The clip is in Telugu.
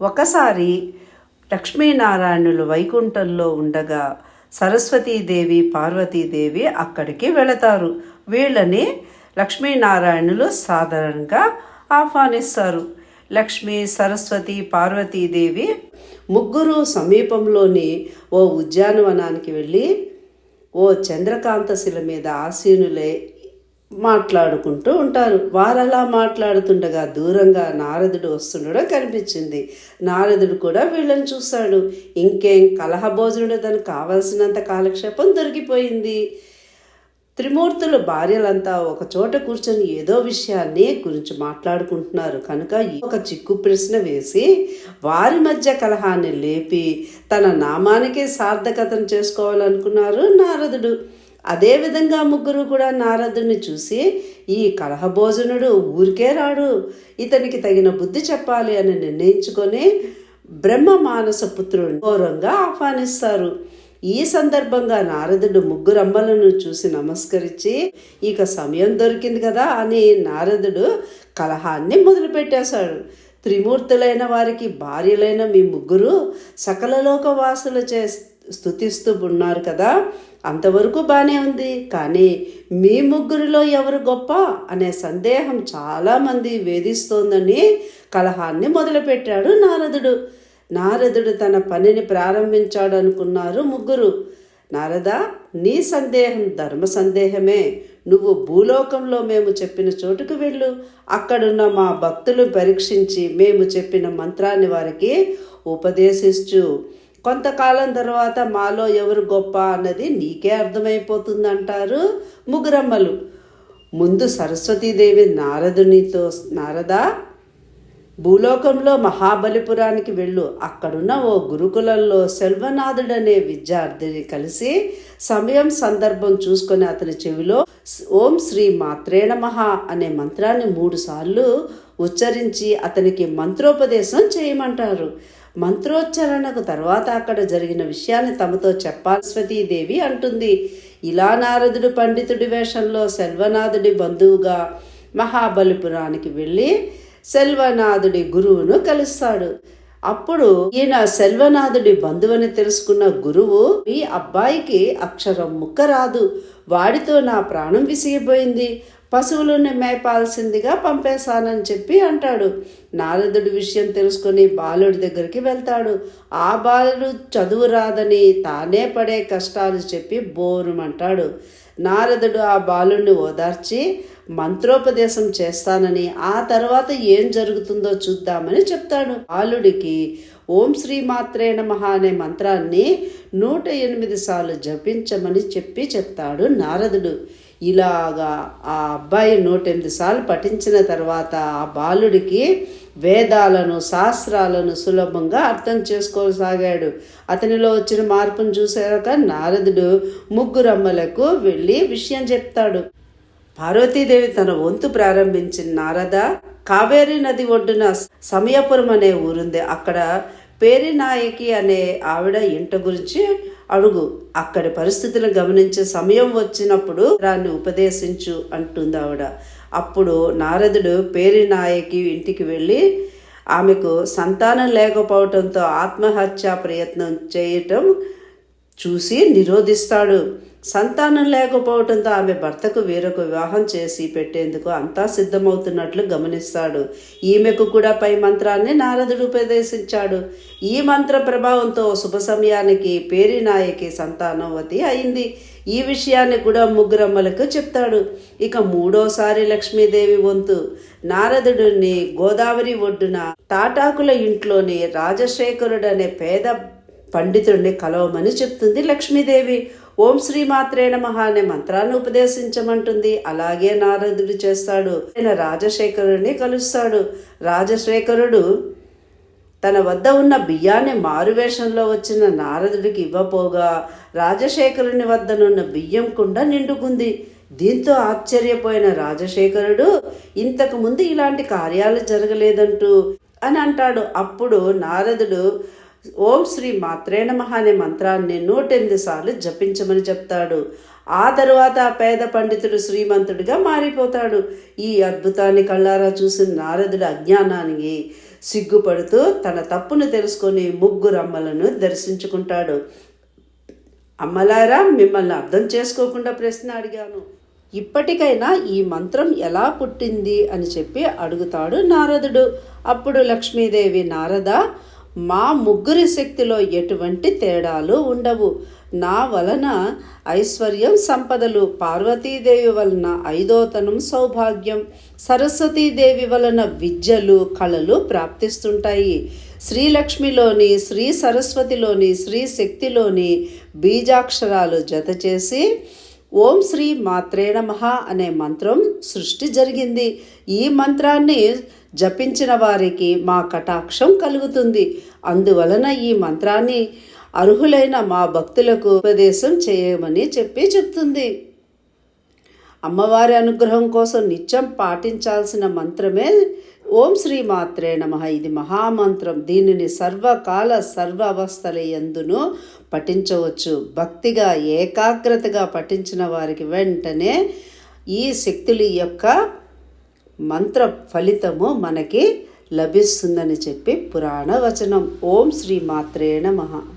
ఒకసారి లక్ష్మీనారాయణులు వైకుంఠంలో ఉండగా సరస్వతీదేవి పార్వతీదేవి అక్కడికి వెళతారు. వీళ్ళని లక్ష్మీనారాయణులు సాధారణంగా ఆహ్వానిస్తారు. లక్ష్మి సరస్వతి పార్వతీదేవి ముగ్గురు సమీపంలోని ఓ ఉద్యానవనానికి వెళ్ళి ఓ చంద్రకాంత శిల మీద ఆసీనులై మాట్లాడుకుంటూ ఉంటారు. వారలా మాట్లాడుతుండగా దూరంగా నారదుడు వస్తుండడం కనిపించింది. నారదుడు కూడా వీళ్ళని చూశాడు. ఇంకేం కలహభోజనుడు తనకు కావలసినంత కాలక్షేపం దొరికిపోయింది. త్రిమూర్తులు భార్యలంతా ఒక చోట కూర్చొని ఏదో విషయాన్ని గురించి మాట్లాడుకుంటున్నారు. కనుక ఒక చిక్కు ప్రశ్న వేసి వారి మధ్య కలహాన్ని లేపి తన నామానికే సార్థకతను చేసుకోవాలనుకున్నారు నారదుడు. అదేవిధంగా ముగ్గురు కూడా నారదుడిని చూసి ఈ కలహభోజనుడు ఊరికే రాడు. ఇతనికి తగిన బుద్ధి చెప్పాలి అని నిర్ణయించుకొని బ్రహ్మ మానస పుత్రుడు ఘోరంగా ఆహ్వానిస్తారు. ఈ సందర్భంగా నారదుడు ముగ్గురు అమ్మలను చూసి నమస్కరించి ఇక సమయం దొరికింది కదా అని నారదుడు కలహాన్ని మొదలుపెట్టేశాడు. త్రిమూర్తులైన వారికి భార్యలైన మీ ముగ్గురు సకలలోక లోకవాసులు చే స్థుతిస్తూ ఉన్నారు కదా అంతవరకు బాగానే ఉంది. కానీ మీ ముగ్గురిలో ఎవరు గొప్ప అనే సందేహం చాలామంది వేధిస్తోందని కలహాన్ని మొదలుపెట్టాడు నారదుడు. నారదుడు తన పనిని ప్రారంభించాడు అనుకున్నారు ముగ్గురు. నారద నీ సందేహం ధర్మ సందేహమే. నువ్వు భూలోకంలో మేము చెప్పిన చోటుకు వెళ్ళు. అక్కడున్న మా భక్తులు పరీక్షించి మేము చెప్పిన మంత్రాన్ని వారికి ఉపదేశించు. కొంతకాలం తర్వాత మాలో ఎవరు గొప్ప అన్నది నీకే అర్థమైపోతుందంటారు ముగ్గురమ్మలు. ముందు సరస్వతీదేవి నారదునితో నారద భూలోకంలో మహాబలిపురానికి వెళ్ళు. అక్కడున్న ఓ గురుకులంలో సెల్వనాథుడనే విద్యార్థిని కలిసి సమయం సందర్భం చూసుకొని అతని చెవిలో ఓం శ్రీ మాత్రేణ మహా అనే మంత్రాన్ని మూడుసార్లు ఉచ్చరించి అతనికి మంత్రోపదేశం చేయమంటారు. మంత్రోచ్చరణకు తర్వాత అక్కడ జరిగిన విషయాన్ని తమతో చెప్పాల్స్వతీదేవి అంటుంది. ఇలా నారదుడు పండితుడి వేషంలో సెల్వనాథుడి బంధువుగా మహాబలిపురానికి వెళ్ళి సెల్వనాథుడి గురువును కలుస్తాడు. అప్పుడు ఈయన సెల్వనాథుడి బంధువని తెలుసుకున్న గురువు ఈ అబ్బాయికి అక్షరం ముక్క రాదు. వాడితో నా ప్రాణం విసిగిపోయింది. పశువులను మేపాల్సిందిగా పంపేశానని చెప్పి అంటాడు. నారదుడి విషయం తెలుసుకొని బాలుడి దగ్గరికి వెళ్తాడు. ఆ బాలుడు చదువు రాదని తానే పడే కష్టాలు చెప్పి బోరుమంటాడు. నారదుడు ఆ బాలుడిని ఓదార్చి మంత్రోపదేశం చేస్తానని ఆ తర్వాత ఏం జరుగుతుందో చూద్దామని చెప్తాడు. బాలుడికి ఓం శ్రీమాత్రే నమః అనే మంత్రాన్ని నూట ఎనిమిది సార్లు జపించమని చెప్పి చెప్తాడు నారదుడు. ఇలాగా ఆ అబ్బాయి నూటెనిమిది సార్లు పఠించిన తర్వాత ఆ బాలుడికి వేదాలను శాస్త్రాలను సులభంగా అర్థం చేసుకోసాగాడు. అతనిలో వచ్చిన మార్పును చూసాక నారదుడు ముగ్గురమ్మలకు వెళ్ళి విషయం చెప్తాడు. పార్వతీదేవి తన వంతు ప్రారంభించిన నారద కావేరీ నది ఒడ్డున సమయపురం అనే ఊరుంది. అక్కడ పేరినాయకి అనే ఆవిడ ఇంట గురించి అడుగు. అక్కడి పరిస్థితులను గమనించే సమయం వచ్చినప్పుడు దాన్ని ఉపదేశించు అంటుంది ఆవిడ. అప్పుడు నారదుడు పేరినాయకి ఇంటికి వెళ్ళి ఆమెకు సంతానం లేకపోవడంతో ఆత్మహత్య ప్రయత్నం చేయటం చూసి నిరోధిస్తాడు. సంతానం లేకపోవడంతో ఆమె భర్తకు వేరొక వివాహం చేసి పెట్టేందుకు అంతా సిద్ధమవుతున్నట్లు గమనిస్తాడు. ఈమెకు కూడా పై మంత్రాన్ని నారదుడు ఉపదేశించాడు. ఈ మంత్ర ప్రభావంతో శుభ సమయానికి పేరినాయకి సంతానవతి అయింది. ఈ విషయాన్ని కూడా ముగ్గురమ్మలకు చెప్తాడు. ఇక మూడోసారి లక్ష్మీదేవి వంతు నారదుడిని గోదావరి ఒడ్డున తాటాకుల ఇంట్లోని రాజశేఖరుడు అనే పేద పండితుడిని కలవమని చెప్తుంది లక్ష్మీదేవి. ఓం శ్రీ మాత్రే మహా అనే మంత్రాన్ని ఉపదేశించమంటుంది. అలాగే నారదుడు చేస్తాడు. ఆయన రాజశేఖరుడిని కలుస్తాడు. రాజశేఖరుడు తన వద్ద ఉన్న బియ్యాన్ని మారువేషంలో వచ్చిన నారదుడికి ఇవ్వపోగా రాజశేఖరుని వద్దనున్న బియ్యం కుండ నిండుకుంది. దీంతో ఆశ్చర్యపోయిన రాజశేఖరుడు ఇంతకు ముందు ఇలాంటి కార్యాలు జరగలేదంటూ అని అంటాడు. అప్పుడు నారదుడు ఓం శ్రీ మాత్రే నమః అనే మంత్రాన్ని నూటెనిమిది సార్లు జపించమని చెప్తాడు. ఆ తరువాత పేద పండితుడు శ్రీమంతుడిగా మారిపోతాడు. ఈ అద్భుతాన్ని కళ్ళారా చూసిన నారదుడు అజ్ఞానానికి సిగ్గుపడుతూ తన తప్పును తెలుసుకొని ముగ్గురు అమ్మలను దర్శించుకుంటాడు. అమ్మలారా మిమ్మల్ని అర్థం చేసుకోకుండా ప్రశ్న అడిగాను. ఇప్పటికైనా ఈ మంత్రం ఎలా పుట్టింది అని చెప్పి అడుగుతాడు నారదుడు. అప్పుడు లక్ష్మీదేవి నారద మా ముగ్గురి శక్తిలో ఎటువంటి తేడాలు ఉండవు. నా వలన ఐశ్వర్యం సంపదలు పార్వతీదేవి వలన ఐదోతనం సౌభాగ్యం సరస్వతీదేవి వలన విద్యలు కళలు ప్రాప్తిస్తుంటాయి. శ్రీలక్ష్మిలోని శ్రీ సరస్వతిలోని శ్రీ శక్తిలోని బీజాక్షరాలు జత చేసి ఓం శ్రీ మాత్రే నమ అనే మంత్రం సృష్టి జరిగింది. ఈ మంత్రాన్ని జపించిన వారికి మా కటాక్షం కలుగుతుంది. అందువలన ఈ మంత్రాన్ని అర్హులైన మా భక్తులకు ఉపదేశం చేయమని చెప్పి చెప్తుంది. అమ్మవారి అనుగ్రహం కోసం నిత్యం పాటించాల్సిన మంత్రమే ఓం శ్రీ మాత్రే నమ. ఇది మహామంత్రం. దీనిని సర్వకాల సర్వ అవస్థల ఎందును పఠించవచ్చు. భక్తిగా ఏకాగ్రతగా పఠించిన వారికి వెంటనే ఈ శక్తుల యొక్క మంత్ర ఫలితము మనకి లభిస్తుందని చెప్పి పురాణ వచనం. ఓం శ్రీ మాత్రే నమః.